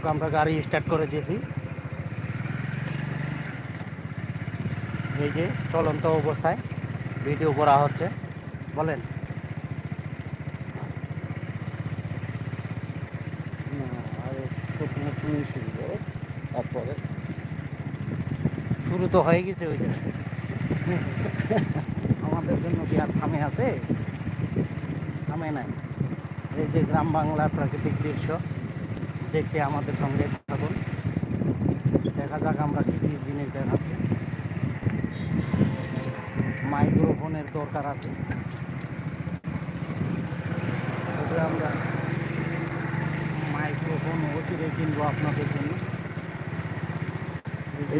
দর্শক আমরা গাড়ি স্টার্ট করে দিয়েছি। এই যে চলন্ত অবস্থায় ভিডিও করা হচ্ছে বলেন। তারপরে। শুরু তো হয়ে গেছে ওই যে। আমাদের জন্য কি আর থামে আছে? থামে নাই। এই যে গ্রাম বাংলার প্রাকৃতিক দৃশ্য। দেখতে আমাদের সঙ্গে থাকুন। দেখা যাক আমরা কি কি জিনিস দেখাচ্ছি। মাইক্রোফোনের দরকার আছে। আমরা মাইক্রোফোন অচিরে কিনবো আপনাদের জন্য।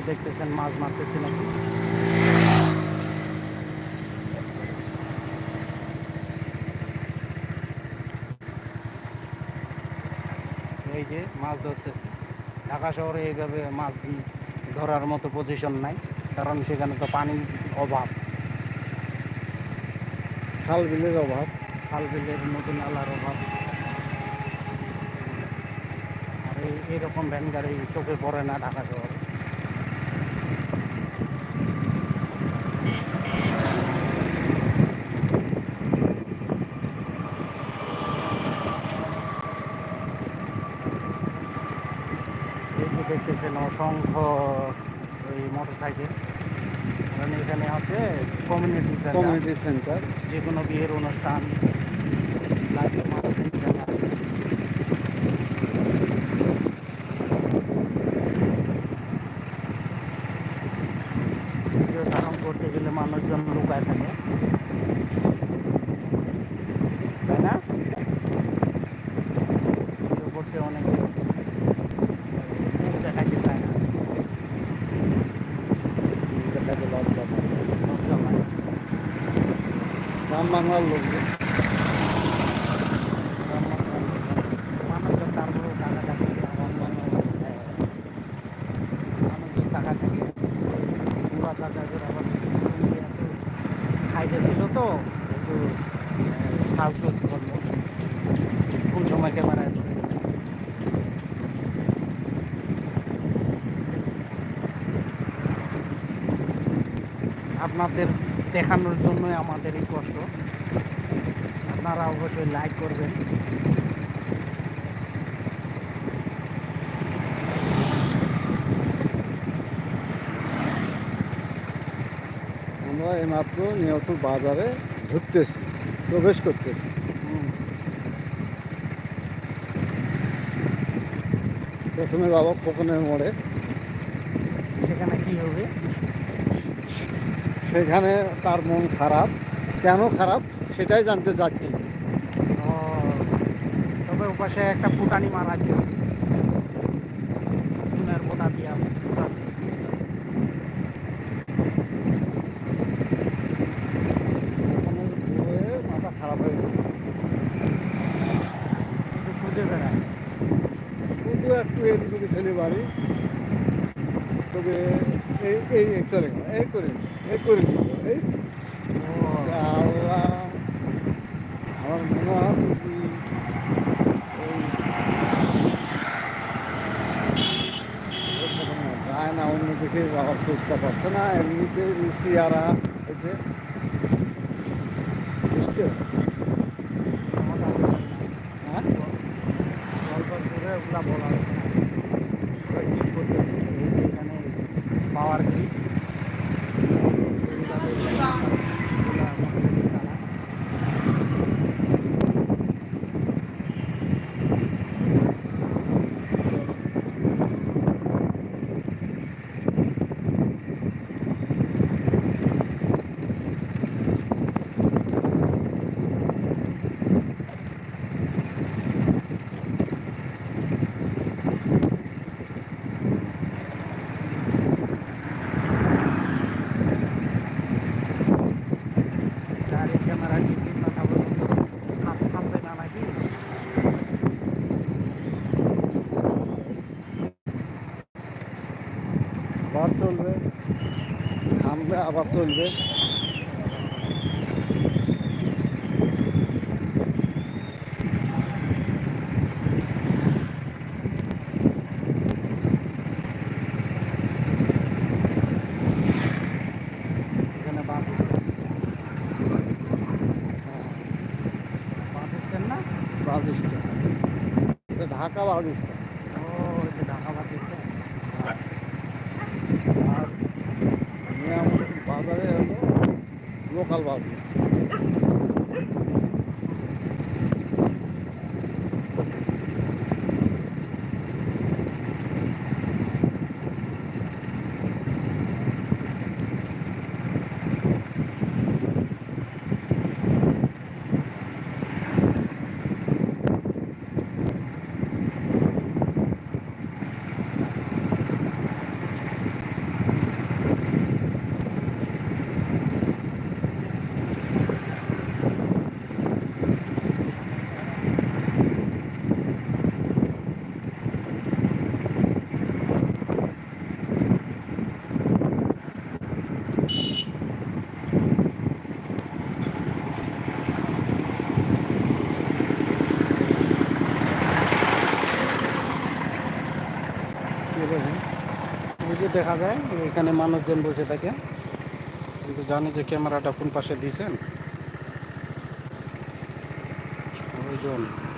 দেখতেছেন, মাছ মারতেছি নাকি এই যে মাছ ধরতেছে। ঢাকা শহরে এইভাবে মাছ ধরার মতো পজিশন নাই কারণ সেখানে তো পানির অভাব। খাল বিলের অভাব। খাল বিলের নতুন আলার অভাব। আর এই- এইরকম ভ্যান গাড়ি চোখে পড়ে না ঢাকা শহরে এই যে দেখতেছেন অসংখ্য ওই মোটর সাইকেল কারণ এখানে হচ্ছে কমিউনিটি সেন্টার কমিউনিটি সেন্টার যে কোনো বিয়ের অনুষ্ঠান লাগে মানুষের জায়গা। ভিডিও ধারণ করতে গেলে মানুষজন লুকায় থাকে তাই না ভিডিও করতে অনেক মুখ দেখাইতে চায় না দেখাতে লজ্জা পায়। লজ্জা পায়। গ্রাম বাংলার লোকজন মানুষজন তারপরেও টাকা টাকা আমার মনে হয় মানুষজন টাকা থেকে পুরা টাকা করে আবার খাইতে ছিল তো একটু সাজগোজ করল কোন সময় ক্যামেরায় আপনাদের দেখানোর জন্যই আমাদের এই কষ্ট। আপনারা অবশ্যই লাইক করবেন। আমরা এইমাত্র নিহত বাজারে ঢুকতেছি প্রবেশ করতেছি। প্রথমে বাবা খোকনের মোড়ে। সেখানে কি হবে? সেখানে তার মন খারাপ। কেন খারাপ? সেটাই জানতে চাচ্ছি। তবে ওপাশে একটা ফুটানি মারা আছে চুনের দিয়া। মাথা খারাপ হয়ে গেল। খুঁজে বেড়ায়। শুধু একটু এদিক ওদিক খেলে বাড়ি তবে এই এই চলে গেল এই করে এই করে এই আল্লাহ আমার মনে আছে কি যায় না অন্য দিকে যাওয়ার চেষ্টা করছে না এমনিতে সিয়ারা এসে আবার চলবে। থামবে আবার চলবে। ঢাকা বাউলিস্তান লোকাল বাস স্ট্যান্ড কি বলছেন? ওই যে দেখা যায়, এখানে মানুষজন বসে থাকে। কিন্তু জানি যে ক্যামেরাটা কোন পাশে দিয়েছেন। ওই জন্য